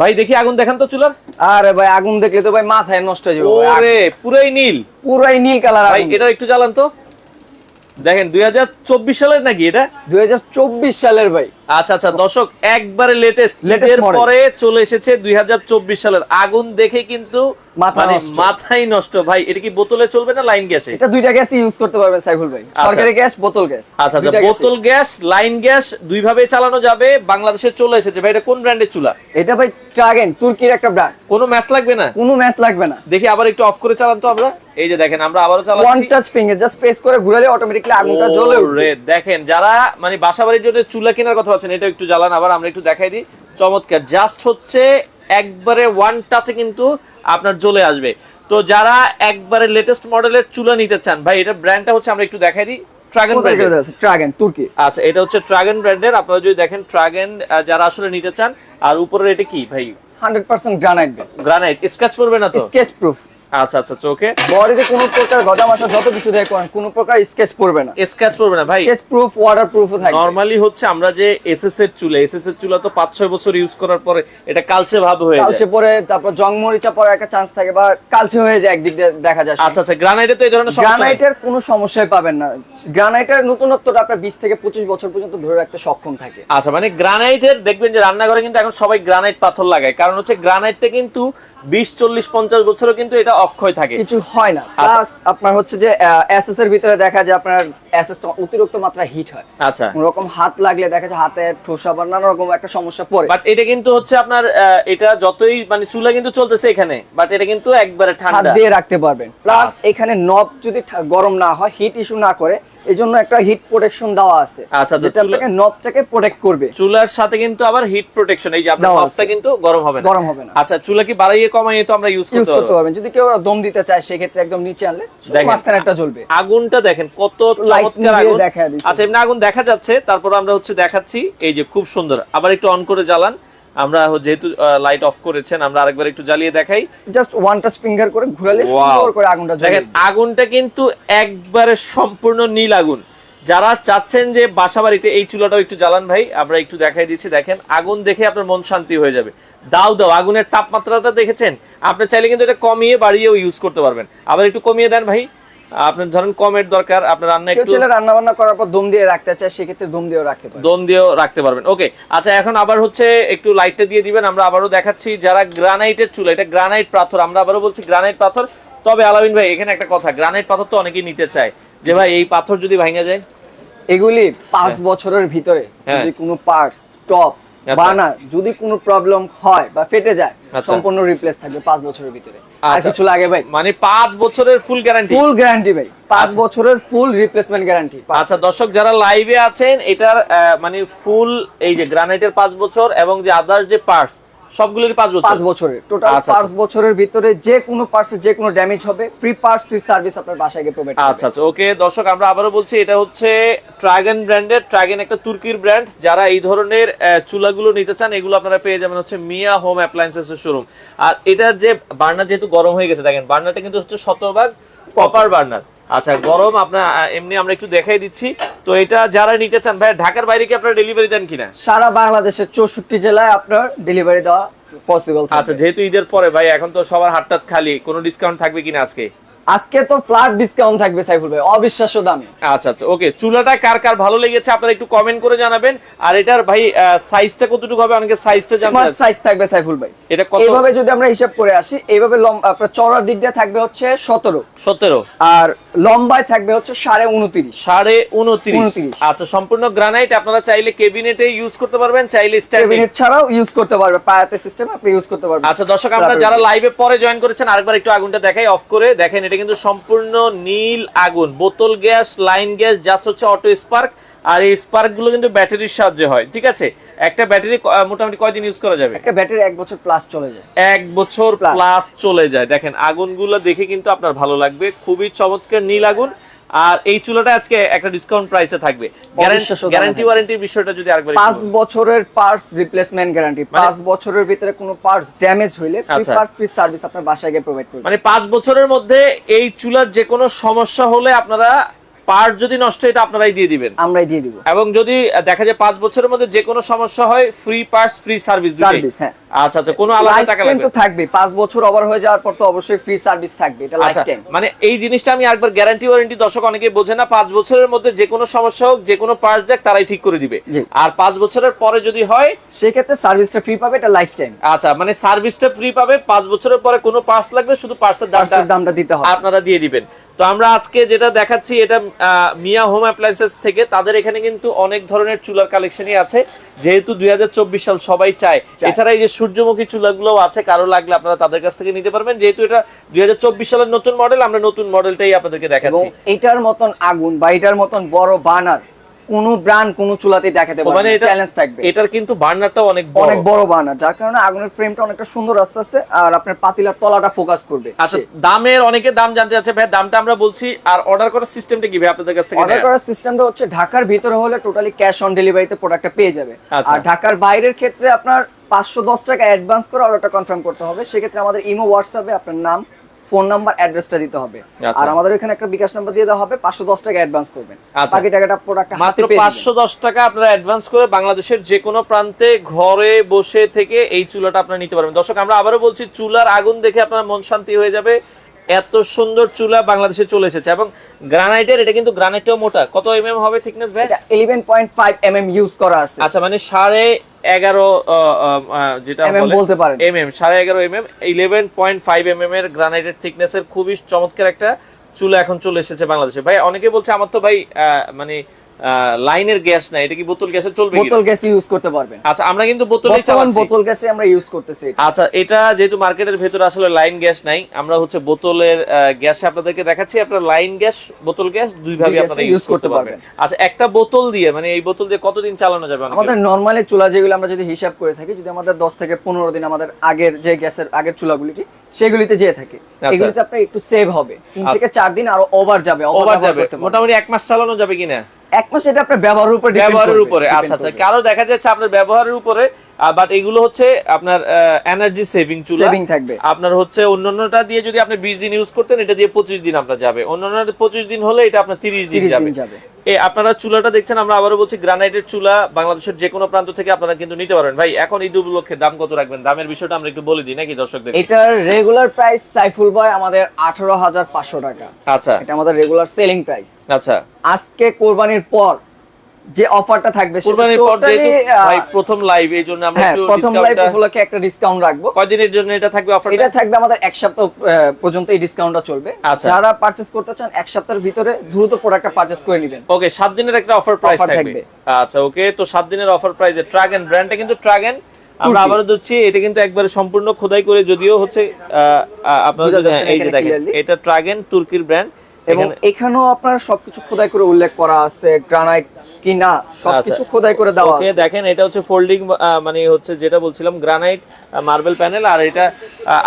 ভাই দেখি আগুন দেখান তো চুলার। আরে ভাই আগুন দেখলে তো ভাই মাথায় নষ্ট হয়ে যাবে আরে ওরে পুরাই নীল। পুরাই নীল কালার ভাই এটা একটু জ্বালান তো। দেখেন দুই হাজার চব্বিশ সালের নাকি এটা? দুই হাজার চব্বিশ সালের ভাই। আচ্ছা আচ্ছা দর্শক একবারে লেটেস্ট এর পরে চলে এসেছে দুই হাজার চব্বিশ সালের আগুন দেখে কিন্তু মাথা মানে নষ্ট। মাথাই নষ্ট। ভাই এটা কি বোতলে চলবে না লাইন গ্যাসে এটা দুইটা গ্যাস ইউজ করতে পারবেন সাইফুল ভাই। সরকারি গ্যাস বোতল গ্যাস আচ্ছা আচ্ছা বোতল গ্যাস লাইন গ্যাস দুই ভাবে চালানো যাবে। বাংলাদেশে চলে এসেছে। ভাই এটা কোন ব্র্যান্ডের চুলা? এটা ভাই ট্রাগেন তুর্কির একটা ব্র্যান্ড কোনো ম্যাচ লাগবে না? কোনো ম্যাচ লাগবে না। দেখি আবার একটু অফ করে চালান তো আমরা। এই যে দেখেন আমরা আবারও ওয়ান চালাচ্ছি টাচ ফিঙ্গার জাস্ট প্রেস করে ঘুরালে অটোমেটিক্যালি আগুনটা জ্বলে উঠবে। দেখেন যারা মানে বাসা বাড়ির জন্য চুলা কেনার কথা ভাবছেন এটা একটু জ্বালান আবার আমরা একটু দেখাই দিই। চমৎকার জাস্ট হচ্ছে একবারে ওয়ান টাচে কিন্তু আপনার জ্বলে আসবে। তো যারা একবারে লেটেস্ট মডেলের চুলা নিতে চান ভাই এটা ব্র্যান্ডটা হচ্ছে আমরা একটু দেখাই দিই ট্রাগন ব্র্যান্ডের ট্রাগেন তুর্কি আচ্ছা এটা হচ্ছে ট্রাগন ব্র্যান্ডের আপনারা যদি দেখেন ট্রাগন যারা আসলে নিতে চান আর উপরের এটা কি ভাই? Hundred percent granite granite scratch পড়বে না তো? স্কেচ প্রুফ আচ্ছা আচ্ছা চোখে বডিতে কোনো প্রকার মাসা যত কিছু দেয় করেন কোনো প্রকার স্কেচ পড়বে না। স্ক্র্যাচ পড়বে না ভাই। স্কেচ প্রুফ ওয়াটার প্রুফও থাকবে। নরমালি হচ্ছে আমরা যে এসএস এর চুলা এসএস এর চুলা তো পাঁচ ছয় বছর ইউজ করার পরে এটা কালচে ভাব হয়ে কালচে পরে তারপর জং মরিচা একটা চান্স থাকে বা কালচে হয়ে যায় একদিক দিয়ে দেখা যায়। আচ্ছা আচ্ছা গ্রানাইটে তো এই ধরনের সমস্যা গ্রানাইটের কোনো সমস্যাই পাবেন না। গ্রানাইটের নতুনত্বটা আপনার বিশ থেকে পঁচিশ বছর পর্যন্ত ধরে রাখতে সক্ষম থাকে। আচ্ছা মানে গ্রানাইটের দেখবেন যে রান্নাঘরে কিন্তু এখন সবাই গ্রানাইট পাথর লাগায়। কারণ হচ্ছে গ্রানাইটটা কিন্তু বিশ চল্লিশ পঞ্চাশ বছরও কিন্তু এটা অক্ষয় থাকে। কিছু হয় না। আচ্ছা। প্লাস আপনার হচ্ছে যে এসএস এর ভিতরে দেখা যায় আপনার এসএসটা অতিরিক্ত মাত্রা হিট হয়। আচ্ছা। কোন রকম হাত লাগলে দেখা যায় হাতে ঠোসা বা নানা রকম একটা সমস্যা পড়ে। বাট এটা কিন্তু হচ্ছে আপনার এটা যতই মানে চুলা কিন্তু চলতেছে এখানে বাট এটা কিন্তু একবারে ঠান্ডা। দিয়ে রাখতে পারবেন। প্লাস আচ্ছা। এখানে নব যদি গরম না হয় হিট ইস্যু না করে এই জন্য একটা হিট প্রোটেকশন দেওয়া আছে। আচ্ছা, আচ্ছা, যেটা আপনাকে নবটাকে প্রোটেক্ট করবে। চুলার সাথে কিন্তু আবার হিট প্রোটেকশন এই যে আপনার নবটা কিন্তু গরম হবে না। গরম হবে না। আচ্ছা চুলা কি বাড়াইয়ে কমাইয়ে তো আমরা ইউজ করতে পারবেন। যদি কেউ দম দিতে চায় সেক্ষেত্রে একদম নিচে আনলে মাঝখানে একটা জ্বলবে। আগুনটা দেখেন কত চমৎকার আগুন। আচ্ছা এমনি আগুন দেখা যাচ্ছে তারপর আমরা হচ্ছে দেখাচ্ছি এই যে খুব সুন্দর। আবার একটু অন করে জ্বালান। আমরা যেহেতু লাইট অফ করেছেন আমরা আরেকবার একটু জ্বালিয়ে দেখাই। জাস্ট ওয়ান টাচ ফিঙ্গার করে ঘুরালে সুন্দর করে আগুনটা দেখেন আগুনটা কিন্তু একবারে সম্পূর্ণ নীল আগুন। যারা চাচ্ছেন যে বাসা বাড়িতে এই চুলাটাও একটু জ্বালান ভাই আমরা একটু দেখাই দিচ্ছি। দেখেন আগুন দেখে আপনার মন শান্তি হয়ে যাবে। দাও দাও আগুনের তাপমাত্রাটা দেখেছেন? আপনি চাইলে কিন্তু এটা কমিয়ে বাড়িয়েও ইউজ করতে পারবেন। আবার একটু কমিয়ে দেন ভাই। আপনার ধরেন কমের দরকার আপনার রান্না একটু ছেলে রান্না বান্না করার পর দম দিয়ে রাখতে চায় সেক্ষেত্রে দম দিয়েও রাখতে পারে। দম দিয়েও রাখতে পারবেন। ওকে আচ্ছা এখন আবার হচ্ছে একটু লাইটটা দিয়ে দিবেন আমরা আবারও দেখাচ্ছি যারা গ্রানাইটের চুলা এটা গ্রানাইট পাথর আমরা আবারও বলছি গ্রানাইট পাথর। তবে আলামিন ভাই এখানে একটা কথা গ্রানাইট পাথর তো অনেকেই নিতে চায় যে ভাই এই পাথর যদি ভাঙা যায়? এগুলি পাঁচ বছরের ভিতরে হ্যাঁ। যদি কোনো পার্টস টপ আচ্ছা। যদি কোনো প্রবলেম হয় বা ফেটে যায় আচ্ছা। সম্পূর্ণ রিপ্লেস থাকবে পাঁচ বছরের ভিতরে আর আচ্ছা। কিছু লাগে ভাই মানে পাঁচ বছরের ফুল গ্যারান্টি ফুল গ্যারান্টি ভাই পাঁচ। বছরের ফুল রিপ্লেসমেন্ট গ্যারান্টি আচ্ছা দর্শক যারা লাইভে আছেন এটার মানে ফুল এই যে গ্রানাইটের পাঁচ বছর এবং যে আদার যে পার্টস সবগুলোর পাঁচ বছর পাঁচ বছরের। টোটাল আচ্ছা, পাঁচ বছরের ভিতরে যে কোনো পার্টসে যে কোনো ড্যামেজ হবে ফ্রি পার্টস ফ্রি সার্ভিস আপনার বাসায় গিয়ে প্রোভাইড আচ্ছা আচ্ছা। ওকে দর্শক আমরা আবারও বলছি এটা হচ্ছে ট্রাগন ব্র্যান্ডের ট্রাগন একটা তুর্কির ব্র্যান্ড যারা এই ধরনের চুলাগুলো নিতে চান এগুলো আপনারা পেয়ে যাবেন হচ্ছে মিয়া হোম অ্যাপ্লায়েন্সেস শোরুম আর এটার যে বার্নার যেহেতু গরম হয়ে গেছে দেখেন বার্নারটা কিন্তু হচ্ছে শতভাগ কপার বার্নার। আচ্ছা গরম আপনার এমনি আমরা একটু দেখাই দিচ্ছি। তো এটা যারা নিতে চান ভাই ঢাকার বাইরে কি আপনারা ডেলিভারি দেন কিনা? সারা বাংলাদেশের চৌষট্টি জেলায় আপনার ডেলিভারি দেওয়া পসিবল আচ্ছা যেহেতু ঈদের পরে ভাই এখন তো সবার হাটটাত খালি কোনো ডিসকাউন্ট থাকবে কিনা আজকে? আজকে তো ফ্ল্যাট ডিসকাউন্ট থাকবে সাইফুল ভাই অবিশ্বাস্য দামে। আচ্ছা আচ্ছা ওকে চুলাটা কার কার ভালো লেগেছে আপনারা একটু কমেন্ট করে জানাবেন। আর এটার ভাই সাইজটা কতটুকু হবে? অনেকে সাইজটা জানতে স্মার্ট সাইজ থাকবে সাইফুল ভাই। এটা কত? এইভাবে যদি আমরা হিসাব করে আসি এইভাবে লম- আপনার চড়ার দিক দিয়ে থাকবে হচ্ছে সতেরো। সতেরো। আর লম্বায় থাকবে হচ্ছে সাড়ে উনত্রিশ। সাড়ে উনত্রিশ। 29 আচ্ছা সম্পূর্ণ গ্রানাইট আপনারা চাইলে কেবিনেটে ইউজ করতে পারবেন চাইলে স্ট্যান্ডিং ক্যাবিনেট ছাড়াও ইউজ করতে পারবে পায়াতে সিস্টেম আপনি ইউজ করতে পারবেন। আচ্ছা দর্শক আপনারা যারা লাইভে পরে জয়েন করেছেন আরেকবার একটু আগুনটা দেখাই অফ করে দেখেন এটা কিন্তু সম্পূর্ণ নীল আগুন। বোতল গ্যাস লাইন গ্যাস জাস্ট হচ্ছে অটো স্পার্ক আর এই স্পার্কগুলো কিন্তু ব্যাটারির সাহায্যে হয় ঠিক আছে? একটা ব্যাটারি মোটামুটি কয়দিন ইউজ করা যাবে? একটা ব্যাটারি এক বছর প্লাস চলে যায়। এক বছর প্লাস চলে যায়। দেখেন আগুনগুলো দেখে কিন্তু আপনার ভালো লাগবে। খুবই চমৎকার নীল আগুন। আর এই চুলাটা আজকে একটা ডিসকাউন্ট প্রাইসে থাকবে গ্যারান্টি। ওয়ারেন্টির বিষয়টা যদি আরেকবার পাঁচ বছরের পার্টস রিপ্লেসমেন্ট গ্যারান্টি পাঁচ বছরের ভিতরে কোনো পার্টস ড্যামেজ হইলে ফ্রি। পার্টস ফ্রি সার্ভিস আপনার বাসায় গিয়ে প্রোভাইড করবে মানে পাঁচ বছরের মধ্যে এই চুলার যে কোনো সমস্যা হলে আপনারা পার্ট যদি নষ্ট হয় এটা আপনারাই দিয়ে দিবেন। আমরাই দিয়ে দিব। এবং যদি দেখা যায় পাঁচ বছরের মধ্যে যে কোনো সমস্যা হয় free parts free service service হ্যাঁ। আচ্ছা আচ্ছা কোনো আলাদা টাকা লাগবে তো থাকবে। পাঁচ বছর ওভার হয়ে যাওয়ার পর তো অবশ্যই ফ্রি সার্ভিস থাকবে এটা লাইফ আচ্ছা টাইম মানে এই জিনিসটা আমি একবার গ্যারান্টি ওয়ারেন্টি দর্শক অনেকে বোঝে না পাঁচ বছরের মধ্যে যে কোনো সমস্যা হোক যে কোনো পার্ট যাক তারাই ঠিক করে দিবে। আর পাঁচ বছরের পরে যদি হয় সেক্ষেত্রে সার্ভিসটা ফ্রি পাবে এটা লাইফ টাইম আচ্ছা মানে সার্ভিসটা ফ্রি পাবে পাঁচ বছরের পরে কোনো পার্টস লাগলে শুধু পার্টসের দামটা দিতে হবে। আপনারা দিয়ে দিবেন। তো আমরা আজকে যেটা দেখাচ্ছি এটা মিয়া হোম অ্যাপ্লায়েন্সেস থেকে তাদের এখানে কিন্তু অনেক ধরনের চুলার কালেকশনই আছে। যেহেতু দুই হাজার চব্বিশ সাল সবাই চায়। এছাড়া এই যে সূর্যমুখী চুলাগুলো আছে কারও লাগলে আপনারা তাদের কাছ থেকে নিতে পারবেন। যেহেতু এটা দুই হাজার চব্বিশ সালের নতুন মডেল আমরা নতুন মডেলটাই আপনাদেরকে দেখাচ্ছি। এটার মতন আগুন বা এটার মতন বড় বার্নার কোন ব্র্যান্ড কোন চুলাতে দেখাতে পারবে মানে চ্যালেঞ্জ থাকবে। এটার কিন্তু বার্নারটা অনেক বড়। অনেক বড় বার্নার যার কারণে আগুনের ফ্রেমটা অনেকটা সুন্দর আসতে আছে আর আপনার পাতিলার তলাটা ফোকাস করবে। আচ্ছা দামের অনেকে দাম জানতে চাচ্ছে ভাই দামটা আমরা বলছি আর অর্ডার করার সিস্টেমটা কি ভাই আপনাদের কাছ থেকে অর্ডার করার সিস্টেমটা হচ্ছে ঢাকার ভিতরে হলে টোটালি ক্যাশ অন ডেলিভারিতে প্রোডাক্টটা পেয়ে যাবে। আচ্ছা। আর ঢাকার বাইরের ক্ষেত্রে আপনার পাঁচশো দশ টাকা অ্যাডভান্স করে অর্ডারটা কনফার্ম করতে হবে। সেক্ষেত্রে আমাদের ইমো হোয়াটসঅ্যাপে আপনার নাম ফোন নাম্বার অ্যাড্রেসটা দিতে হবে। আচ্ছা। আর আমাদের এখানে একটা বিকাশ নাম্বার দিয়ে দেওয়া হবে পাঁচশো দশ টাকা অ্যাডভান্স করবেন। আচ্ছা। বাকি টাকাটা প্রোডাক্ট মাত্র পাঁচশো দশ টাকা আপনারা অ্যাডভান্স করে বাংলাদেশের যে কোনো প্রান্তে ঘরে বসে থেকে এই চুলাটা আপনারা নিতে পারবেন। দর্শক আমরা আবারও বলছি চুলার আগুন দেখে আপনার মন শান্তি হয়ে যাবে। এত সুন্দর চুলা বাংলাদেশে চলে এসেছে এবং গ্রানাইটের এটা কিন্তু গ্রানাইটটাও মোটা। কত এমএম হবে থিকনেস ভাই? এটা eleven point five M M use করা আছে। আচ্ছা মানে সাড়ে এগারো যেটা বলতে পারেন। এম এম সাড়ে এগারো M M eleven point five M M এর গ্রানাইটের থিকনেস এর খুবই চমৎকার একটা চুলা এখন চলে এসেছে বাংলাদেশে। ভাই অনেকে বলছে আমার তো ভাই আহ, মানে লাইনের গ্যাস নাই এটা কি বোতল গ্যাসে চলবে বোতল গ্যাস ইউজ করতে পারবেন। আচ্ছা আমরা কিন্তু বর্তমান চালাচ্ছি। বোতল গ্যাসে আমরা ইউজ করতেছি আচ্ছা এটা যেহেতু মার্কেটের ভেতরে আসলে লাইন গ্যাস নাই আমরা হচ্ছে বোতলের গ্যাস আপনাদেরকে দেখাচ্ছি আপনার লাইন গ্যাস বোতল গ্যাস দুই ভাবে আপনারা ইউজ করতে পারবেন। আচ্ছা একটা বোতল দিয়ে মানে এই বোতল দিয়ে কতদিন চালানো যাবে? আমাদের নর্মালি চুলা যেগুলো আমরা যদি হিসাব করে থাকি যদি আমাদের দশ থেকে পনেরো দিন আমাদের আগের যে গ্যাসের আগের চুলাগুলিটি সেগুলিতে যেয়ে থাকে। আচ্ছা। এগুলিতে আপনার একটু সেভ হবে। তিন আচ্ছা। থেকে চার দিন আরও ওভার যাবে ওভার যাবে। মোটামুটি এক মাস চালানো যাবে কিনা? এক মাস এটা আপনার ব্যবহারের উপর ব্যবহারের উপরে আচ্ছা আচ্ছা। কারও দেখা যাচ্ছে আপনার ব্যবহারের উপরে বাট এগুলো হচ্ছে আপনার এনার্জি সেভিং চুলা। সেভিং থাকবে। আপনার হচ্ছে অন্যান্যটা দিয়ে যদি আপনি বিশ দিন ইউজ করতেন এটা দিয়ে পঁচিশ দিন আপনার যাবে। অন্যান্য পঁচিশ দিন হলে এটা আপনার তিরিশ 30 দিন যাবে। আপনারা চুলাটা দেখছেন আমরা আবারও বলছি গ্রানাইটের চুলা বাংলাদেশের যে কোনো প্রান্ত থেকে আপনারা কিন্তু নিতে পারেন। ভাই এখন ঈদ উপলক্ষে দাম কত রাখবেন? দামের বিষয়টা আমরা একটু বলে দিই নাকি দর্শকদের এটার রেগুলার প্রাইস সাইফুল ভাই আমাদের আঠারো হাজার পাঁচশো টাকা। আচ্ছা। এটা আমাদের রেগুলার সেলিং প্রাইস আচ্ছা। আজকে কোরবানির পর যে অফারটা থাকবে কুরবানির পর যেহেতু ভাই প্রথম লাইভ এই জন্য আমরা হ্যাঁ একটু প্রথম লাইভ উপলক্ষে একটা ডিসকাউন্ট রাখব কয়দিনের জন্য এটা থাকবে অফারটা এটা থাকবে আমাদের এক সপ্তাহ পর্যন্ত এই ডিসকাউন্টটা চলবে আচ্ছা। যারা পারচেজ করতে চান এক সপ্তাহের ভিতরে দ্রুত প্রোডাক্টটা পারচেজ করে নেবেন ওকে সাত দিনের একটা অফার প্রাইস থাকবে। আচ্ছা ওকে তো সাত দিনের অফার প্রাইসে ট্রাগন ব্র্যান্ডটা কিন্তু ট্রাগন আমরা তুর্কি। আবারও দিচ্ছি এটা কিন্তু একবারে সম্পূর্ণ খোদাই করে যদিও হচ্ছে আপনারা এই যে দেখেন। এটা ট্রাগন তুর্কির ব্র্যান্ড এবং এখানেও আপনার সবকিছু খোদাই করে উল্লেখ করা আছে গ্রানাইট কি না সবকিছু আচ্ছা। খোদাই করে দেওয়া আছে দেখেন এটা হচ্ছে ফোল্ডিং মানে হচ্ছে যেটা বলছিলাম গ্রানাইট মার্বেল প্যানেল আর এটা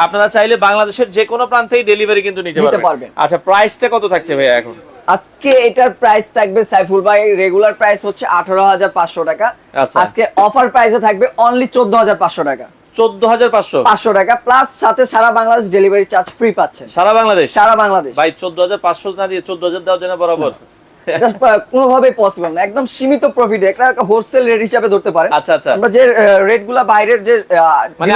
আপনারা চাইলে বাংলাদেশের যে কোনো প্রান্তেই ডেলিভারি কিন্তু নিতে পারবেন। আচ্ছা প্রাইসটা কত থাকছে ভাইয়া এখন আজকে এটার প্রাইস থাকবে সাইফুল ভাই রেগুলার প্রাইস হচ্ছে আঠারো হাজার পাঁচশো টাকা আচ্ছা। আজকে অফার প্রাইসে থাকবে অনলি চোদ্দ হাজার পাঁচশো টাকা চোদ্দ হাজার পাঁচশো। পাঁচশো টাকা প্লাস সাথে সারা বাংলাদেশ ডেলিভারি চার্জ ফ্রি পাচ্ছে। সারা বাংলাদেশ? সারা বাংলাদেশ। ভাই চোদ্দ হাজার পাঁচশো না দিয়ে চোদ্দ হাজার দেওয়া যায় না। বরাবর এটা কোনোভাবেই পসিবল না। একদম সীমিত প্রফিট একটা হোলসেল রেট হিসাবে ধরতে পারেন আচ্ছা আচ্ছা। আমরা যে রেটগুলা বাইরের যে মানে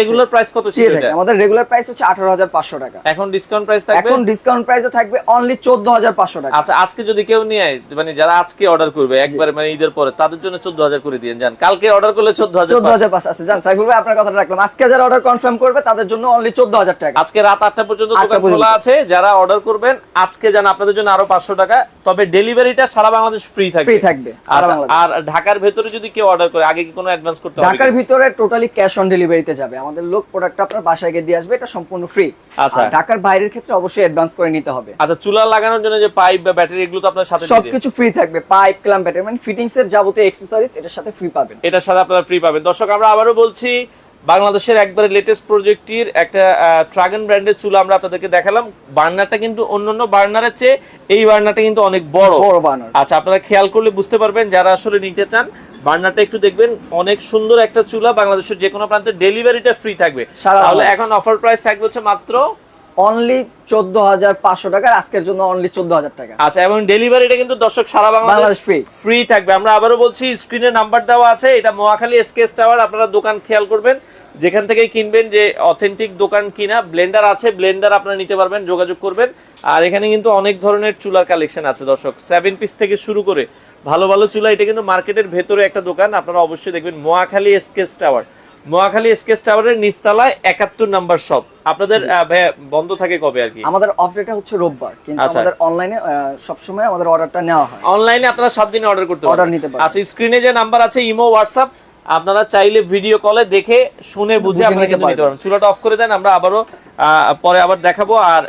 রেগুলার প্রাইস কত ছিল আমাদের রেগুলার প্রাইস হচ্ছে আঠারো হাজার পাঁচশো টাকা। এখন ডিসকাউন্ট প্রাইস থাকবে? এখন ডিসকাউন্ট প্রাইসে থাকবে অনলি চোদ্দ হাজার পাঁচশো টাকা। আচ্ছা আজকে যদি কেউ নিয়ে মানে যারা আজকে অর্ডার করবে একবারে মানে ঈদের পরে তাদের জন্য চোদ্দ হাজার করে দিয়ে যান। কালকে অর্ডার করলে চোদ্দ হাজার চোদ্দ হাজার পাঁচশো আছে। জান সাইফুল ভাই আপনার কথাটা রাখলাম। আজকে যারা অর্ডার কনফার্ম করবে তাদের জন্য অনলি চোদ্দ হাজার টাকা। আজকে রাত আটটা পর্যন্ত দোকান। খোলা আছে। যারা অর্ডার করবেন আজকে যান আপনাদের জন্য আরও পাঁচশো টাকা। তবে ডেলিভারিটা সারা বাংলাদেশ ফ্রি থাকবে। ফ্রি থাকবে আচ্ছা আর ঢাকার ভেতরে যদি কেউ অর্ডার করে আগে কি কোনো অ্যাডভান্স করতে হবে ঢাকার ভিতরে টোটালি ক্যাশ অন ডেলিভারিতে যাবে। আমাদের লোক প্রোডাক্ট আপনার বাসায় গিয়ে দিয়ে আসবে এটা সম্পূর্ণ ফ্রি আচ্ছা। ঢাকার বাইরের ক্ষেত্রে অবশ্যই অ্যাডভান্স করে নিতে হবে। আচ্ছা চুলা লাগানোর জন্য যে পাইপ বা ব্যাটারি এগুলো তো আপনার সাথে। সবকিছু ফ্রি থাকবে পাইপ ক্লাম ব্যাটারি মানে ফিটিংস এর যাবতীয় অ্যাক্সেসরিজ এটার সাথে ফ্রি পাবেন। এটার সাথে আপনারা ফ্রি পাবেন। দর্শক আমরা আবারও বলছি বাংলাদেশের একবারে লেটেস্ট প্রজেক্টটির একটা ট্রাগন ব্র্যান্ডের চুলা আমরা আপনাদেরকে দেখালাম। বার্নারটা কিন্তু অন্যান্য বার্নারের চেয়ে এই বার্নারটা কিন্তু অনেক বড়। বড় বানার আচ্ছা আপনারা খেয়াল করলে বুঝতে পারবেন যারা আসলে নিতে চান বার্নারটা একটু দেখবেন অনেক সুন্দর একটা চুলা বাংলাদেশের যে কোনো প্রান্তে ডেলিভারিটা ফ্রি থাকবে। তাহলে এখন অফার প্রাইস থাকবে হচ্ছে মাত্র অনলি চোদ্দ হাজার পাঁচশো টাকা আজকের জন্য অনলি চোদ্দ হাজার টাকা। আচ্ছা এবং ডেলিভারিটা কিন্তু দর্শক সারা বাংলাদেশ free। ফ্রি থাকবে। আমরা আবারও বলছি স্ক্রিনে নাম্বার দেওয়া আছে এটা মহাখালী এসকেএস টাওয়ার আপনারা দোকান খেয়াল করবেন। যেখান থেকেই কিনবেন যে অথেন্টিক দোকান কিনা ব্লেন্ডার আছে ব্লেন্ডার আপনারা নিতে পারবেন যোগাযোগ করবেন। আর এখানে কিন্তু অনেক ধরনের চুলার কালেকশন আছে দর্শক। সেভেন পিস থেকে শুরু করে ভালো ভালো চুলা এটা কিন্তু মার্কেটের ভেতরে একটা দোকান আপনারা অবশ্যই দেখবেন Noakhali SKS tower Noakhali SKS টাওয়ারের নিচতলায় একাত্তর নাম্বার শপ আপনাদের বন্ধ থাকে কবে আর কি? আমাদের অফডেটা হচ্ছে রোববার কিন্তু আচ্ছা। আমাদের অনলাইনে সবসময় আমাদের অর্ডারটা নেওয়া হয়। অনলাইনে আপনারা সাত দিনে অর্ডার করতে পারবেন। নিতে পারবেন। আচ্ছা স্ক্রিনে যে নাম্বার আছে ইমো হোয়াটসঅ্যাপ আপনারা চাইলে ভিডিও কলে দেখে শুনে বুঝে আপনারা নিতে কিন্তু নিতে পারবেন। চুলাটা অফ করে দেন আমরা আবারও পরে আবার দেখাবো। আর।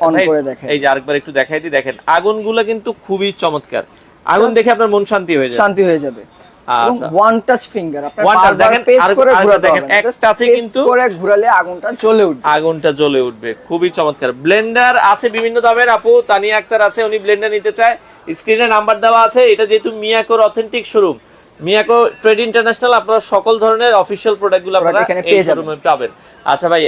এই যে আরেকবার একটু দেখাই দিই দেখেন আগুনগুলো কিন্তু খুবই চমৎকার। আগুন দেখে আপনার মন শান্তি হয়ে যায় শান্তি হয়ে যাবে। আচ্ছা। ওয়ান টাচ ফিঙ্গার আগুনটা আগুনটা জ্বলে উঠবে। খুবই চমৎকার। ব্লেন্ডার আছে বিভিন্ন দামের আপু। তানিয়া আক্তার আছে উনি ব্লেন্ডার নিতে চায়। স্ক্রিনে নাম্বার দেওয়া আছে। এটা যেহেতু মিয়াকোর authentic showroom Miyako trade international আপনারা সকল ধরনের অফিসিয়াল প্রোডাক্টগুলো আপনারা এই শোরুমে পাবেন। আচ্ছা ভাই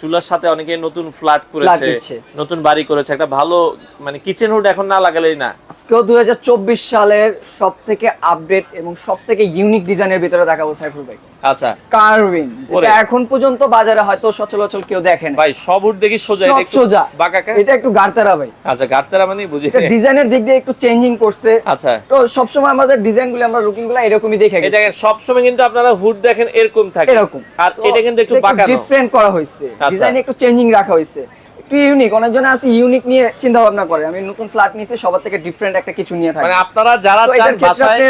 চুলার সাথে অনেকে নতুন ফ্ল্যাট করেছে নতুন বাড়ি করেছে একটা ভালো মানে কিচেন হুড এখন না লাগালেই না। আজকেও দুই সালের সব থেকে আপডেট এবং সব থেকে ইউনিক ডিজাইনের ভিতরে দেখাবো সাইফুল ভাই। আচ্ছা। কার্ভিং যেটা এখন পর্যন্ত বাজারে হয়তো সচলাচল কেউ দেখে না ভাই সব হুড দেখি সোজা সব এটা একটু সোজা। বাঁকাকা এটা একটু গাড়তারা ভাই। আচ্ছা গাড়তারা মানে বুঝি। এটা ডিজাইনের দিক দিয়ে একটু চেঞ্জিং করছে। আচ্ছা। তো সবসময় আমাদের ডিজাইনগুলো আমরা লুকিংগুলো এরকমই দেখে এই গেছি। দেখেন সবসময় কিন্তু আপনারা হুড দেখেন এরকম থাকে। এরকম। আর এটা কিন্তু একটু বাঁকানো। ডিফারেন্ট করা হয়েছে আচ্ছা। ডিজাইন একটু চেঞ্জিং রাখা হয়েছে একটু ইউনিক অনেকজন আছে ইউনিক নিয়ে চিন্তা ভাবনা করে। আমি নতুন ফ্ল্যাট নিয়েছি সবার থেকে ডিফারেন্ট একটা কিছু নিয়ে থাকি। মানে আপনারা যারা চান বাসায়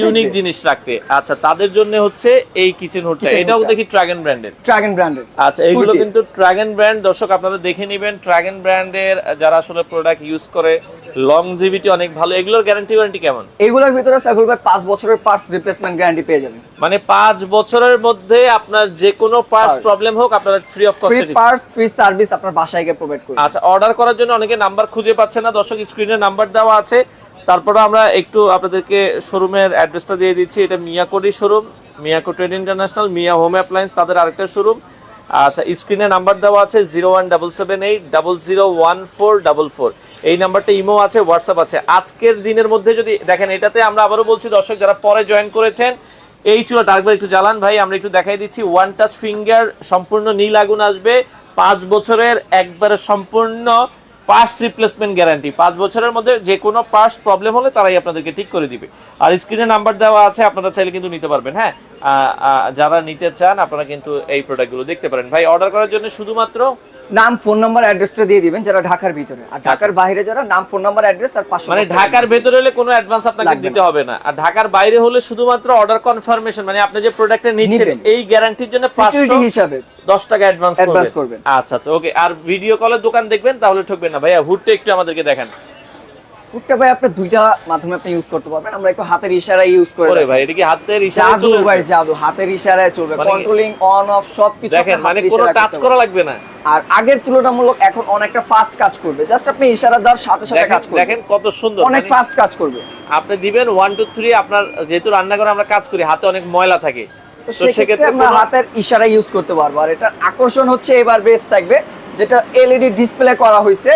ইউনিক জিনিস রাখতে। আচ্ছা তাদের জন্য হচ্ছে এই কিচেন হুডটা এটাও দেখি ড্রাগন ব্র্যান্ডের ড্রাগন ব্র্যান্ডের আচ্ছা এইগুলো কিন্তু ড্রাগন ব্র্যান্ড দর্শক আপনারা দেখে নেবেন ড্রাগন ব্র্যান্ডের যারা আসলে প্রোডাক্ট ইউজ করে লংজিভিটি অনেক ভালো। এগুলোর গ্যারান্টি ওয়ারেন্টি কেমন? এগুলোর ভিতরে সাইফুল ভাই পাঁচ বছরের পার্টস রিপ্লেসমেন্ট গ্যারান্টি পেয়ে যাবেন। মানে পাঁচ বছরের মধ্যে আপনার যে কোনো পার্টস প্রবলেম হোক আপনারা free of free parts free service আপনার বাসায় গিয়ে প্রোভাইড করবে। আচ্ছা অর্ডার করার জন্য অনেকে নাম্বার খুঁজে পাচ্ছে না। দর্শক স্ক্রিনে নাম্বার দেওয়া আছে। তারপরে আমরা একটু আপনাদেরকে শোরুমের অ্যাড্রেসটা দিয়ে দিচ্ছি। এটা মিয়াকোডি showroom Miyako trade international Miya home appliance তাদের আরেকটা শোরুম আচ্ছা স্ক্রিনে নাম্বার দেওয়া আছে zero one double seven eight double zero one four double four এই নাম্বারটা ইমো আছে হোয়াটসঅ্যাপ আছে। আজকের দিনের মধ্যে যদি দেখেন, এটাতে আমরা আবারও বলছি, দর্শক, যারা পরে জয়েন করেছেন, এই চুলাটা আরেকবার একটু জ্বালান ভাই, আমরা একটু দেখাই দিচ্ছি। ওয়ান টাচ ফিঙ্গার সম্পূর্ণ নীল আগুন আসবে। পাঁচ বছরের একবারে সম্পূর্ণ পার্টস রিপ্লেসমেন্ট গ্যারান্টি পাঁচ বছরের মধ্যে যে কোনো পার্টস প্রবলেম হলে তারাই আপনাদেরকে ঠিক করে দিবে। আর স্ক্রিনে নাম্বার দেওয়া আছে, আপনারা চাইলে কিন্তু নিতে পারবেন হ্যাঁ? যারা নিতে চান, আপনারা কিন্তু এই প্রোডাক্টগুলো দেখতে পারেন। ভাই অর্ডার করার জন্য শুধুমাত্র নাম ফোন নাম্বার অ্যাড্রেসটা দিয়ে দিবেন যারা ঢাকার ভিতরে। আর ঢাকার বাইরে যারা নাম ফোন নাম্বার অ্যাড্রেস আর পাঁচশো মানে ঢাকার ভেতরে হলে কোনো অ্যাডভান্স আপনাকে দিতে হবে না। আর ঢাকার বাইরে হলে শুধুমাত্র অর্ডার কনফার্মেশন মানে আপনি যে প্রোডাক্টটা নিচ্ছেন এই গ্যারান্টির জন্য সিকিউরিটি পাঁচশো হিসাবে দশ টাকা অ্যাডভান্স করবেন। আচ্ছা আচ্ছা ওকে আর ভিডিও কলে দোকান দেখবেন তাহলে ঠকবেন না। ভাইয়া হুডটা একটু আমাদেরকে দেখান। ফুটটা ভাই আপনি দুইটা মাধ্যমে আপনি ইউজ করতে পারবেন। আমরা একটু হাতের ইশারায় ইউজ করে ওরে ভাই এটা কি হাতের ইশারায় জাদু ভাই জাদু। হাতের ইশারায় চলবে। কন্ট্রোলিং অন অফ সবকিছু দেখেন মানে কোনো টাচ করা লাগবে না। আর আগের তুলনামূলক এখন অনেকটা ফাস্ট কাজ করবে। জাস্ট আপনি ইশারা দেওয়ার সাথে সাথে কাজ করবে। দেখেন কত সুন্দর। অনেক মানে ফাস্ট কাজ করবে। আপনি দিবেন ওয়ান টু থ্রি আপনার যেহেতু রান্নাঘরে আমরা কাজ করি হাতে অনেক ময়লা থাকে। তো তো সেক্ষেত্রে আমরা হাতের ইশারা ইউজ করতে পারব। আর এটার আকর্ষণ হচ্ছে এবার বেস থাকবে যেটা এলইডি ডিসপ্লে করা হয়েছে।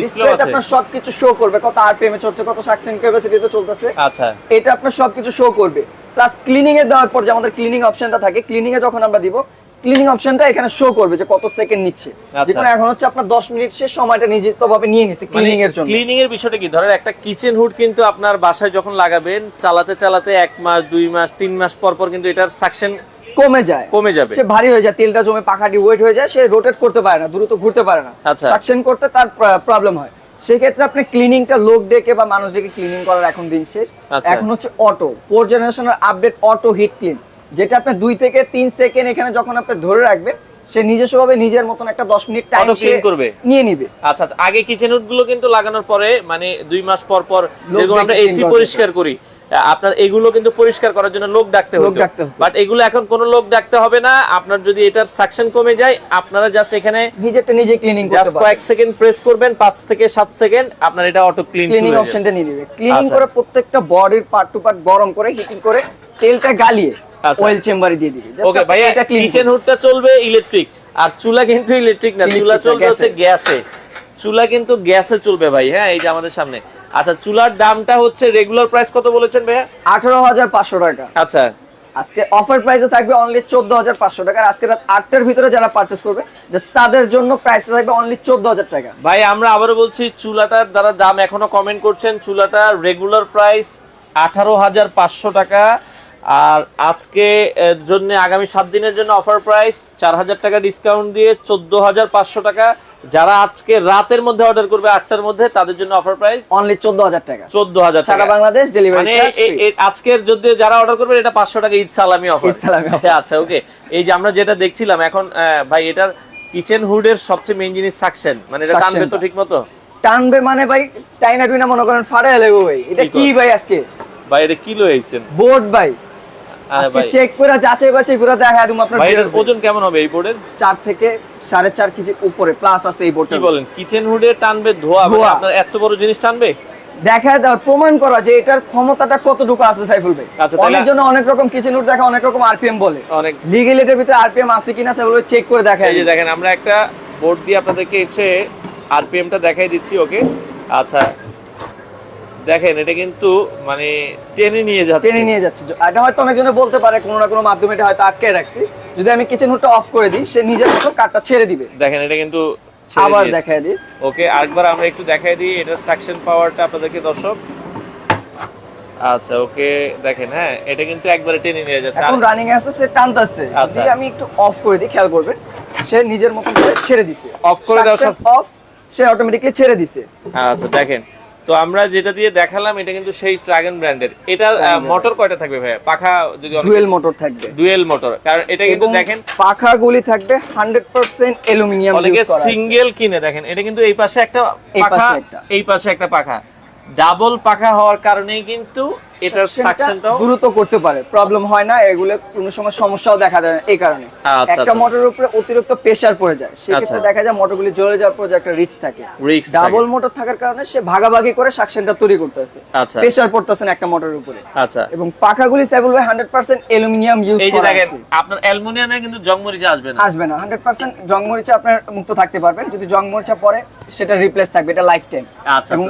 ডিসপ্লেতে আছে? আপনার সবকিছু শো করবে। কত আরপিএম এ চলছে কত সাকসেন ক্যাপাসিটিতে চলতেছে। আচ্ছা। এটা আপনার সবকিছু শো করবে। প্লাস ক্লিনিং এ দেওয়ার পর যে আমাদের ক্লিনিং অপশনটা থাকে ক্লিনিং এ যখন আমরা দিব ক্লিনিং অপশনটা এখানে শো করবে যে কত সেকেন্ড নিচ্ছে। আচ্ছা। যেখানে এখন হচ্ছে আপনার 10 মিনিট সে সময়টা নিজেভাবে নিয়ে নিছে ক্লিনিং এর জন্য। ক্লিনিং এর বিষয়টা কি? ধরেন একটা কিচেন হুড কিন্তু আপনার বাসায় যখন লাগাবেন চালাতে চালাতে এক মাস দুই মাস তিন মাস পর পর কিন্তু এটার সাকশন কমে যায়। কমে যাবে। সে ভারী হয়ে যায় তেলটা জমে পাখাটি ওয়েট হয়ে যায় সে রোটেট করতে পারে না দ্রুত ঘুরতে পারে না। আচ্ছা। সাকশন করতে তার প্রবলেম হয়। সেক্ষেত্রে আপনি ক্লিনিংটা লোক ডেকে বা মানুষ ডেকে ক্লিনিং করার এখন দিন শেষ। আচ্ছা। এখন হচ্ছে অটো ফোর জেনারেশনের আপডেট অটো হিট ক্লিন যেটা আপনি দুই থেকে তিন সেকেন্ড এখানে যখন আপনি ধরে রাখবেন সে নিজস্বভাবে নিজের মতন একটা দশ মিনিট টাইম করবে? নিয়ে নিবে। আচ্ছা আচ্ছা। আগে কিচেন হুডগুলো কিন্তু লাগানোর পরে মানে দুই মাস পর পর যেরকম আমরা এসি পরিষ্কার করি আপনার এগুলো কিন্তু পরিষ্কার করার জন্য লোক ডাকতে হতো। বাট এগুলো এখন কোনো লোক ডাকতে হবে না। আপনার যদি এটার সাকশন কমে যায় আপনারা জাস্ট এখানে নিজেরটা নিজে ক্লিনিং করতে জাস্ট পারবে কয়েক সেকেন্ড প্রেস করবেন পাঁচ থেকে সাত সেকেন্ড আপনার এটা অটো ক্লিন ক্লিনিং অপশনটা নিয়ে নিবে। ক্লিনিং আচ্ছা। করে প্রত্যেকটা বডির পার্ট টু পার্ট গরম করে হিটিং করে তেলটা গালিয়ে। অয়েল চেম্বারে দিয়ে দিবে। ওকে ভাইয়া এটা কিচেন হুডটা চলবে ইলেকট্রিক আর চুলা কিন্তু ইলেকট্রিক না চুলা চলবে হচ্ছে গ্যাসে। চুলা কিন্তু গ্যাসে চলবে ভাই হ্যাঁ এই যে আমাদের সামনে। আচ্ছা চুলার দামটা হচ্ছে রেগুলার প্রাইস কত বলেছেন ভাইয়া? আঠারো হাজার পাঁচশো টাকা। আচ্ছা। আজকে অফার প্রাইসে থাকবে অনলি চোদ্দ হাজার পাঁচশো টাকা। আজকে রাত আটটার ভিতরে যারা পারচেস করবে জাস্ট তাদের জন্য প্রাইসটা থাকবে অনলি চোদ্দ হাজার টাকা। ভাই আমরা আবারও বলছি চুলাটার দ্বারা দাম এখনও কমেন্ট করছেন। চুলাটা রেগুলার প্রাইস আঠারো হাজার পাঁচশো টাকা। আর আজকে জন্য আগামী সাত দিনের জন্য অফার প্রাইস চার হাজার টাকা ডিসকাউন্ট দিয়ে চোদ্দ হাজার পাঁচশো টাকা। যারা আজকে রাতের মধ্যে অর্ডার করবে আটটার মধ্যে তাদের জন্য অফার প্রাইস অনলি চোদ্দ হাজার টাকা। চোদ্দ হাজার সারা টাকা। বাংলাদেশ ডেলিভারি মানে আজকের যদি যারা অর্ডার করবে এটা পাঁচশো টাকা ঈদ সালামি অফার সালামি আচ্ছা ওকে এই যে আমরা যেটা দেখছিলাম এখন ভাই এটার কিচেন হুডের সবচেয়ে মেইন জিনিস সাকশন মানে এটা টানবে তো ঠিক মতো? টানবে মানে ভাই টাইনা টুইনা মনে করেন ফাড়ে লেগো ভাই। এটা কি ভাই আজকে? ভাই এটা কি লইছেন? বোর্ড ভাই। চেক করে যাচাই বাছাই করে দেখা দিম আপনার। ওজন কেমন হবে এই বোর্ডের চার থেকে সাড়ে চার কেজি উপরে প্লাস আছে এই কি বলেন কিচেন হুডে টানবে ধোয়া মানে। আপনার এত বড় জিনিস টানবে? দেখা দেওয়ার প্রমাণ করা যে এটার ক্ষমতাটা কতটুকু আছে সাইফুল ভাই। আচ্ছা, অনেক অনেক রকম কিচেন উড দেখা অনেক রকম আরপিএম বলে। অনেক লিগেল এটার ভিতরে আরপিএম আছে কিনা সেগুলো চেক করে দেখা এই যে দেখেন আমরা একটা বোর্ড দিয়ে আপনাদেরকে হচ্ছে আরপিএমটা দেখাই দিচ্ছি ওকে আচ্ছা দেখেন এটা কিন্তু মানে টেনে নিয়ে যাচ্ছে। টেনে নিয়ে যাচ্ছে। এটা হয়তো অনেকজনে বলতে পারে কোনো না কোনো মাধ্যমে এটা হয়তো আটকে রাখছি। যদি আমি কিচেন হুডটা অফ করে দিই সে নিজের মতো কাঠটা ছেড়ে দিবে। দেখেন এটা কিন্তু আবার। দেখায় দিই। ওকে আরেকবার আমরা একটু দেখাই দিই এটার সাকশন পাওয়ারটা আপনাদেরকে দর্শক। আচ্ছা ওকে দেখেন হ্যাঁ এটা কিন্তু একবারে টেনে নিয়ে যাচ্ছে। এখন রানিং আছে সে টানতেছে। আচ্ছা। যদি আমি একটু অফ করে দিই খেয়াল করবেন সে নিজের মতো করে ছেড়ে দিছে। অফ করে দেওয়ার সাথে- অফ সে অটোমেটিকলি ছেড়ে দিছে। আচ্ছা দেখেন তো আমরা যেটা দিয়ে দেখালাম এটা কিন্তু সেই ট্রাগন ব্র্যান্ডের এটা মোটর কয়টা থাকবে ভাই পাখা যদি ডুয়েল মোটর থাকবে। ডুয়েল মোটর কারণ এটা কিন্তু দেখেন পাখাগুলি থাকবে হান্ড্রেড পার্সেন্ট অ্যালুমিনিয়াম অনেকে সিঙ্গেল কিনে দেখেন। এটা কিন্তু এই পাশে একটা পাখা এই পাশে একটা পাখা। ডাবল পাখা হওয়ার কারণেই কিন্তু এটার সাকশনটাও দ্রুত করতে পারে। প্রবলেম হয় না এগুলো কোনো সময় সমস্যাও দেখা না এই কারণে। আচ্ছা, একটা আচ্ছা। মোটরের উপরে অতিরিক্ত প্রেসার পড়ে যায়। সেক্ষেত্রে আচ্ছা। দেখা যায় মোটরগুলি জ্বলে যাওয়ার পর একটা রিস্ক থাকে। ডাবল মোটর থাকার কারণে সে ভাগাভাগি করে সাকশনটা তৈরি করতেছে। আচ্ছা। প্রেসার পড়তেছে একটা মোটরের উপরে। আচ্ছা। এবং পাখাগুলি অ্যালুমিনিয়াম ইউজ করা আছে। আপনার অ্যালুমিনিয়ামে কিন্তু জংমরিচা আসবে না। আসবে না। হান্ড্রেড পার্সেন্ট জংমরিচা আপনার মুক্ত থাকতে পারবেন যদি জংমরিচা পরে সেটা রিপ্লেস থাকবে। এটা লাইফ টাইম এবং।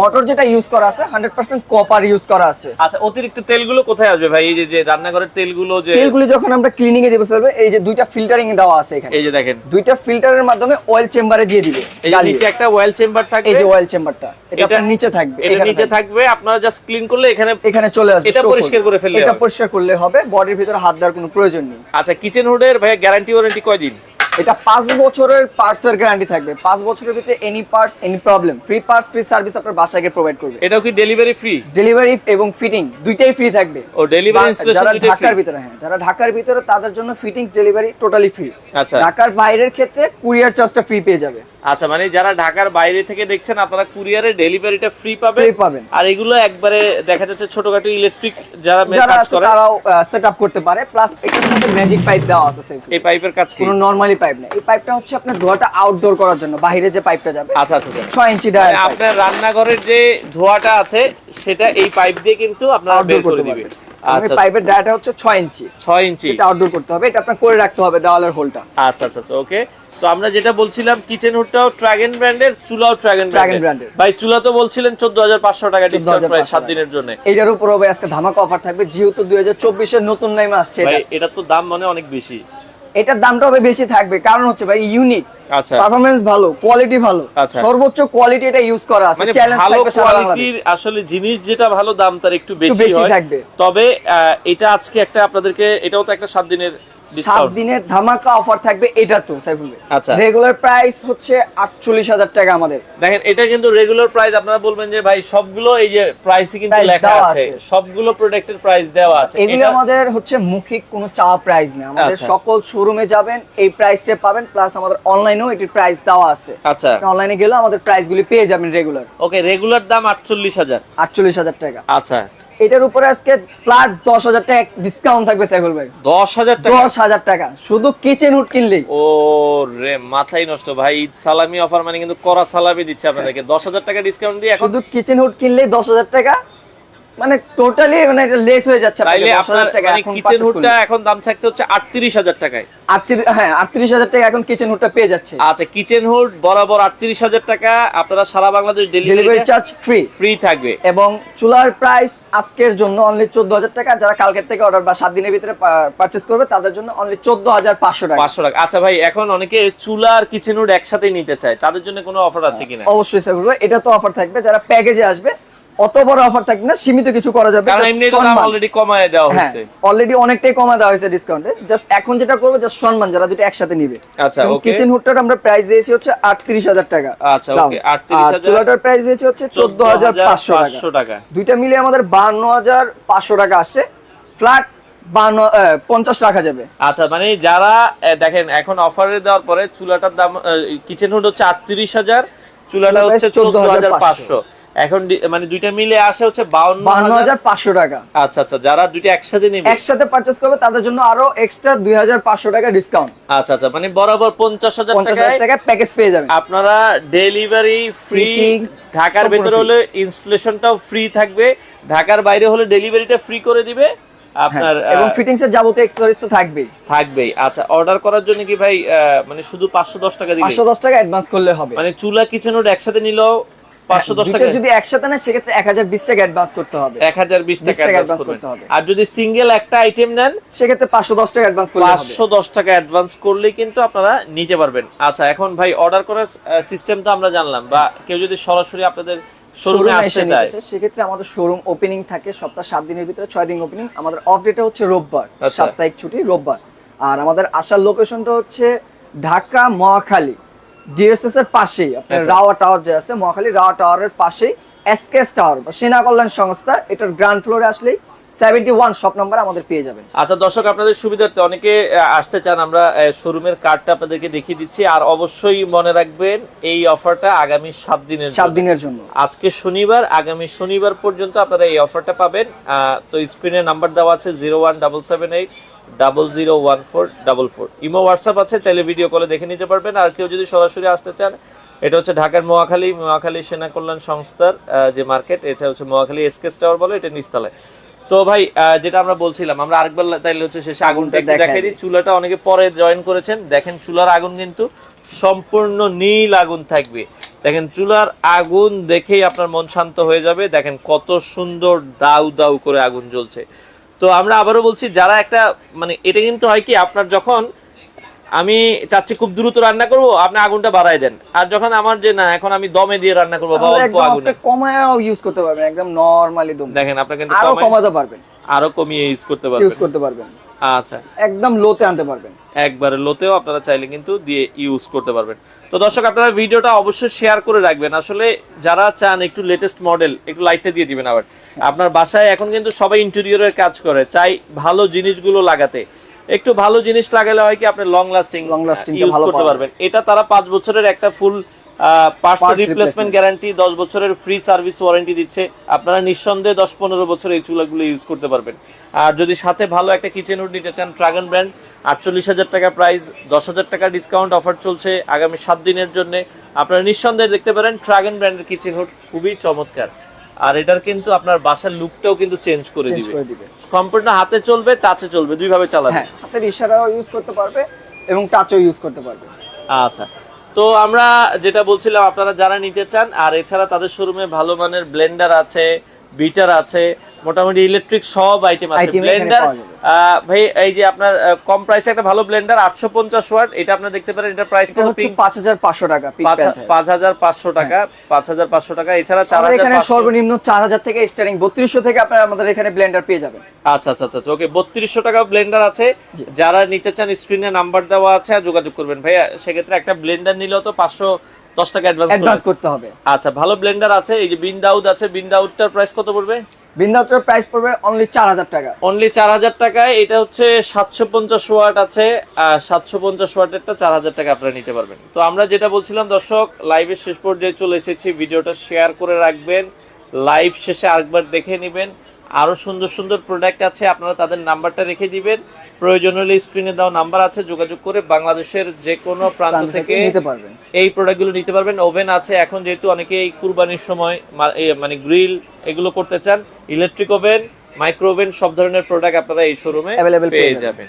মোটর যেটা ইউজ করা আছে হান্ড্রেড পার্সেন্ট কপার ইউজ করা আছে। আচ্ছা অতিরিক্ত তেলগুলো কোথায় আসবে ভাই? এই যে যে রান্নাঘরের তেলগুলো যে তেলগুলি যখন আমরা ক্লিনিং এ দিব চলবে এই যে দুইটা ফিল্টারিং দেওয়া আছে এখানে। এই যে দেখেন। দুইটা ফিল্টারের মাধ্যমে অয়েল চেম্বারে দিয়ে দিবে এই নিচে একটা ওয়েল চেম্বার থাকবে। এই যে অয়েল চেম্বারটা এটা আপনার নিচে থাকবে এটা নিচে থাকবে। আপনারা জাস্ট ক্লিন করলে এখানে এখানে চলে আসবে এটা পরিষ্কার করে ফেললে এটা পরিষ্কার করলে হবে বডির ভিতরে হাত দেওয়ার কোনো প্রয়োজন নেই। আচ্ছা কিচেন হুডের ভাই গ্যারান্টি ওয়ারেন্টি কয়দিন? এটা পাঁচ বছরের পার্টস এর গ্যারান্টি থাকবে। পাঁচ বছরের ভিতরে any parts any problem free parts free service আপনার বাসায় গিয়ে প্রোভাইড করবে। এটাও কি ডেলিভারি ফ্রি ডেলিভারি এবং ফিটিং দুইটাই ফ্রি থাকবে। ও ডেলিভারি ইনস্টলেশন যারা ঢাকার ভিতরে হ্যাঁ যারা ঢাকার ভিতরে তাদের জন্য ফিটিংস ডেলিভারি টোটালি ফ্রি আচ্ছা। ঢাকার বাইরের ক্ষেত্রে কুরিয়ার চার্জটা ফ্রি পেয়ে যাবে। আচ্ছা মানে যারা ঢাকার বাইরে থেকে দেখছেন আপনারা কুরিয়ারে ডেলিভারিটা ফ্রি পাবেন? ফ্রি পাবেন। আর এগুলো একবারে দেখা যাচ্ছে ছোটখাটো ইলেকট্রিক যারা কাজ করে। তারাও সেট আপ করতে পারে। প্লাস এটার সাথে ম্যাজিক পাইপ দেওয়া আছে। এই পাইপের কাজ কি? কোনো নরমালি পাইপ না এই পাইপটা হচ্ছে আপনার ধোয়াটা আউটডোর করার জন্য বাইরে যে পাইপটা যাবে। আচ্ছা আচ্ছা আচ্ছা। ছয় ইঞ্চি মানে আপনার রান্নাঘরের যে ধোঁয়াটা আছে সেটা এই পাইপ দিয়ে কিন্তু আপনারা বের করে দিবে। আচ্ছা পাইপের ডায়াটা হচ্ছে ছয় ইঞ্চি। ছয় ইঞ্চি। এটা আউটডোর করতে হবে এটা আপনার করে রাখতে হবে দেওয়ালের হোলটা। আচ্ছা আচ্ছা আচ্ছা ওকে। তো আমরা যেটা বলছিলাম কিচেন হুডটাও ট্রাগেন ব্র্যান্ডের চুলাও ট্রাগেন ব্র্যান্ডের ভাই চুলা তো বলছিলেন চোদ্দ হাজার পাঁচশো টাকা ডিসকাউন্ট প্রাইস সাত দিনের জন্য। এইটার উপর হবে আজকে ধামাকা অফার থাকবে যেহেতু দুই হাজার চব্বিশের নতুন নাইমে আসছে এটা তো দাম মানে অনেক বেশি। এটার দামটা হবে বেশি থাকবে। কারণ হচ্ছে ভাই ইউনিক আচ্ছা। পারফরম্যান্স ভালো কোয়ালিটি ভালো। আচ্ছা। সর্বোচ্চ কোয়ালিটি এটা ইউজ করা আছে। মানে চ্যালেঞ্জ ভালো সারা বাংলাদেশ। কোয়ালিটির আসলে জিনিস যেটা ভালো দাম তার একটু বেশি হয়। থাকবে। তবে এটা আজকে একটা আপনাদেরকে এটাও তো একটা সাত দিনের সাত দিনের ধামাকা অফার থাকবে এটা তো সাইফুল আচ্ছা। রেগুলার প্রাইস হচ্ছে আটচল্লিশ হাজার টাকা আমাদের। দেখেন এটা কিন্তু রেগুলার প্রাইস আপনারা বলবেন যে ভাই সবগুলো এই যে প্রাইসই কিন্তু লেখা আছে। সবগুলো প্রোডাক্টের প্রাইস দেওয়া আছে। এগুলো আমাদের হচ্ছে মৌখিক কোনো চাওয়া প্রাইস না আমাদের আচ্ছা। সকল শোরুমে যাবেন এই প্রাইসটা পাবেন প্লাস আমাদের অনলাইনেও এটির প্রাইস দেওয়া আছে। আচ্ছা। অনলাইনে গেলেও আমাদের প্রাইসগুলি পেয়ে যাবেন রেগুলার ওকে রেগুলার দাম আটচল্লিশ হাজার। আটচল্লিশ হাজার টাকা। আচ্ছা। এটার উপরে আজকে ফ্ল্যাট দশ হাজার টাকা ডিসকাউন্ট থাকবে সাইফুল ভাই। দশ হাজার টাকা? দশ হাজার টাকা। শুধু কিচেন উড কিনলেই। ও রে মাথাই নষ্ট। ভাই ঈদ সালামি অফার মানে কিন্তু করা সালামি দিচ্ছে আপনাদেরকে। দশ হাজার টাকা ডিসকাউন্ট দিয়ে এখন শুধু কিচেন হুড কিনলেই দশ হাজার টাকা। মানে টোটালি মানে এটা লেস হয়ে যাচ্ছে তাইলে আপনার মানে কিচেন হুডটা এখন দাম থাকতে হচ্ছে আটত্রিশ হাজার টাকায়। আটত্রিশ হ্যাঁ আটত্রিশ হাজার টাকা এখন কিচেন হুডটা পেয়ে যাচ্ছে। আচ্ছা কিচেন হুড বরাবর আটত্রিশ হাজার টাকা আপনারা সারা Bangladesh delivery charge free free থাকবে। এবং চুলার প্রাইস আজকের জন্য অনলি চোদ্দ হাজার টাকা যারা কালকের থেকে অর্ডার বা সাত দিনের ভিতরে পারচেস করবে তাদের জন্য অনলি চোদ্দ হাজার পাঁচশো টাকা। পাঁচশো টাকা। আচ্ছা ভাই এখন অনেকে চুলা আর কিচেন হুড একসাথে নিতে চায়। তাদের জন্য কোনো অফার আছে কিনা? অবশ্যই স্যার এটা তো অফার থাকবে যারা প্যাকেজে আসবে অত বড় অফার থাকবে না সীমিত কিছু করা যাবে কারণ এমনি তো দাম অলরেডি কমায় দেওয়া হ্যাঁ হয়েছে। অলরেডি অনেকটাই কমা দেওয়া হয়েছে ডিসকাউন্টে জাস্ট এখন যেটা করব জাস্ট সম্মান যারা দুটো একসাথে নিবে। আচ্ছা. কিচেন হুডটার আমরা প্রাইস দিয়েছি হচ্ছে আটত্রিশ হাজার টাকা। আচ্ছা, okay, 38,000 আর চুলাটার প্রাইস দিয়েছি হচ্ছে চোদ্দ হাজার পাঁচশো টাকা। 14,500 টাকা। দুইটা মিলে আমাদের বান্ন হাজার পাঁচশো টাকা আসছে। ফ্ল্যাট পঞ্চাশ রাখা যাবে। আচ্ছা মানে যারা দেখেন এখন অফারে দেওয়ার পরে চুলাটার দাম কিচেন হুড হচ্ছে আটত্রিশ হাজার চুলাটা চুলাটা হচ্ছে চোদ্দ হাজার পাঁচশো। এখন মানে দুইটা মিলে আসে হচ্ছে বাউন্ন বান্ন হাজার হাজার পাঁচশো টাকা। আচ্ছা আচ্ছা যারা দুইটা একসাথে নেবে। একসাথে পারচেস করবে তাদের জন্য আরও এক্সট্রা দুই হাজার পাঁচশো টাকা ডিসকাউন্ট আচ্ছা আচ্ছা মানে বরাবর পঞ্চাশ হাজার টাকায় টাকা প্যাকেজ পেয়ে যাবেন। আপনারা ডেলিভারি ফ্রি ঢাকার ভেতরে। হলে ইনস্টলেশনটাও ফ্রি থাকবে। ঢাকার বাইরে হলে ডেলিভারিটা ফ্রি করে দিবে আপনার হ্যাঁ, এবং ফিটিংস এর যাবতীয় এক্সেসরিজ তো থাকবেই। থাকবেই। আচ্ছা অর্ডার করার জন্য কি ভাই মানে শুধু পাঁচশো দশ টাকা দিলে পাঁচশো দশ টাকা অ্যাডভান্স করলে হবে। মানে চুলা কিচেন ওটা একসাথে নিলেও পাঁচশো দশ দুইটা টাকা। যদি একসাথে নেয় সেক্ষেত্রে এক হাজার বিশ টাকা অ্যাডভান্স করতে হবে। এক হাজার বিশ 20 টাকা অ্যাডভান্স করতে হবে। আর যদি সিঙ্গেল একটা আইটেম নেন সেক্ষেত্রে পাঁচশো দশ টাকা অ্যাডভান্স করলে হবে। পাঁচশো দশ টাকা অ্যাডভান্স করলেই কিন্তু আপনারা নিতে পারবেন। আচ্ছা এখন ভাই অর্ডার করার সিস্টেম তো আমরা জানলাম বা কেউ যদি সরাসরি আপনাদের শোরুমে আসতে চায়, সেক্ষেত্রে আমাদের শোরুম ওপেনিং থাকে সপ্তাহ সাত দিনের ভিতরে ছয় দিন ওপেনিং আমাদের অফ ডেটা হচ্ছে রোববার আচ্ছা। সাপ্তাহিক ছুটি রোববার। আর আমাদের আসার লোকেশনটা হচ্ছে ঢাকা মহাখালী ডিএসএস এর পাশেই আপনার আচ্ছা। রাওয়া টাওয়ার যে আছে মহাখালী রাওয়া টাওয়ারের পাশেই এসকেএস টাওয়ার বা সেনা কল্যাণ সংস্থা এটার গ্রাউন্ড ফ্লোরে আসলেই সেভেন্টি ওয়ান শপ নাম্বার আমাদের পেয়ে যাবেন। আচ্ছা দর্শক আপনাদের সুবিধার্থে অনেকে আসতে চান আমরা শোরুমের কার্ডটা আপনাদেরকে দেখিয়ে দিচ্ছি। আর অবশ্যই মনে রাখবেন এই অফারটা আগামী সাত দিনের সাত দিনের জন্য। আজকে শনিবার আগামী শনিবার পর্যন্ত আপনারা এই অফারটা পাবেন। তো স্ক্রিনে নাম্বার দেওয়া আছে zero one double seven eight double zero one four double four imo WhatsApp আছে চাইলে ভিডিও কলে দেখে নিতে পারবেন। আর কেউ যদি সরাসরি আসতে চান এটা হচ্ছে ঢাকার মোয়াখালী মোয়াখালী সেনা কল্যাণ সংস্থার যে মার্কেট এটা হচ্ছে মোয়াখালী এসকেস টাওয়ার বলে এটা তো ভাই যেটা আমরা বলছিলাম আমরা আরেকবার তাইলে হচ্ছে শেষে আগুনটা দেখাই দিই। চুলাটা অনেকে পরে জয়েন করেছেন। দেখেন চুলার আগুন কিন্তু সম্পূর্ণ নীল আগুন থাকবে। দেখেন চুলার আগুন দেখেই আপনার মন শান্ত হয়ে যাবে। দেখেন কত সুন্দর দাউ দাউ করে আগুন জ্বলছে। তো আমরা আবারও বলছি যারা একটা মানে এটা কিন্তু হয় কি আপনার যখন আমি চাচ্ছি খুব দ্রুত রান্না করব আপনি আগুনটা বাড়ায় দেন। আর যখন আমার যে না এখন আমি দমে দিয়ে রান্না করব বা তাহলে অল্প আগুনে। আপনি কমায়াও ইউজ করতে পারবেন একদম নরমালি দম। দেখেন আপনি কিন্তু আরও কমাতে পারবেন। আরও কমিয়ে ইউজ করতে পারবেন। ইউজ করতে পারবেন। আচ্ছা। একদম লোতে আনতে পারবেন। একবারে লোতেও আপনারা চাইলে কিন্তু দিয়ে ইউজ করতে পারবেন। তো দর্শক আপনারা ভিডিওটা অবশ্যই শেয়ার করে রাখবেন। আসলে যারা চান একটু লেটেস্ট মডেল একটু লাইটটা দিয়ে দিবেন আবার। আপনার বাসায় এখন কিন্তু সবাই ইন্টেরিয়রের কাজ করে চাই ভালো জিনিসগুলো লাগাতে। একটু ভালো জিনিস লাগালে হয় কি আপনি লং লাস্টিং Long lasting টা ইউজ ভালো করতে পারবেন। এটা তারা পাঁচ বছরের একটা ফুল পার্টস রিপ্লেসমেন্ট গ্যারান্টি দশ বছরের ফ্রি সার্ভিস ওয়ারেন্টি দিচ্ছে। আপনারা নিঃসন্দেহে দশ পনেরো বছর এই চুলাগুলো ইউজ করতে পারবেন। আর যদি সাথে ভালো একটা কিচেন হুড নিতে চান ড্রাগন ব্র্যান্ড আটচল্লিশ হাজার টাকা প্রাইস দশ হাজার টাকা ডিসকাউন্ট অফার চলছে আগামী সাত দিনের জন্য। আপনারা নিঃসন্দেহে দেখতে পারেন ড্রাগন ব্র্যান্ডের কিচেন হুড খুবই চমৎকার। আর এটার কিন্তু আপনার বাসার লুকটাও কিন্তু চেঞ্জ করে দিবে। সম্পূর্ণ হাতে চলবে টাচে চলবে দুইভাবে চালাবে। হ্যাঁ হাতের ইশারাও ইউজ করতে পারবে এবং টাচও ইউজ করতে পারবে। আচ্ছা। তো আমরা যেটা বলছিলাম, আপনারা যারা নিতে চান, আর এছাড়া তাদের শোরুমে ভালো মানের ব্লেন্ডার আছে বিটার আছে মোটামুটি ইলেকট্রিক সব আইটেম আছে। ব্লেন্ডার ভাই এই যে আপনার কম প্রাইসে একটা ভালো ব্লেন্ডার আটশো পঞ্চাশ ওয়াট এটা আপনারা দেখতে পারেন এটা প্রাইস হাজার পাঁচশো টাকা পিক পাঁচ হাজার পাঁচশো টাকা পাঁচ হাজার পাঁচশো টাকা এছাড়া চার আমাদের হাজার এখানে সর্বনিম্ন চার হাজার থেকে স্টার্টিং বত্রিশশো থেকে আপনারা আমাদের এখানে ব্লেন্ডার পেয়ে যাবেন। আচ্ছা আচ্ছা আচ্ছা ওকে বত্রিশশো টাকা ব্লেন্ডার আছে। যারা নিতে চান স্ক্রিনে নাম্বার দেওয়া আছে আর যোগাযোগ করবেন। ভাইয়া সেক্ষেত্রে একটা ব্লেন্ডার নিলেও তো পাঁচশো দশ টাকা অ্যাডভান্স করতে হবে। আচ্ছা ভালো ব্লেন্ডার আছে এই যে বিন্দাউদ আছে বিন্দাউদটার প্রাইস কত পড়বে? বিন্দাউটের প্রাইস পড়বে অনলি চার হাজার টাকা। অনলি চার হাজার টাকায় এটা হচ্ছে সাতশো পঞ্চাশ ওয়াট আছে আর সাতশো পঞ্চাশ ওয়াটেরটা চার হাজার টাকা আপনারা নিতে পারবেন। তো আমরা যেটা বলছিলাম দর্শক লাইভের শেষ পর্যায়ে চলে এসেছি। ভিডিওটা শেয়ার করে রাখবেন লাইভ শেষে আরেকবার দেখে নেবেন। আরও সুন্দর সুন্দর প্রোডাক্ট আছে আপনারা তাদের নাম্বারটা রেখে দিবেন। প্রয়োজন হলে স্ক্রিনে দেওয়া নাম্বার আছে যোগাযোগ করে বাংলাদেশের যে কোনো প্রান্ত থেকে নিতে পারবেন। এই প্রোডাক্টগুলো নিতে পারবেন। ওভেন আছে এখন যেহেতু অনেকে এই কুরবানির সময় মানে গ্রিল এগুলো করতে চান ইলেকট্রিক ওভেন মাইক্রো ওভেন সব ধরনের প্রোডাক্ট আপনারা এই শোরুমে পেয়ে। যাবেন।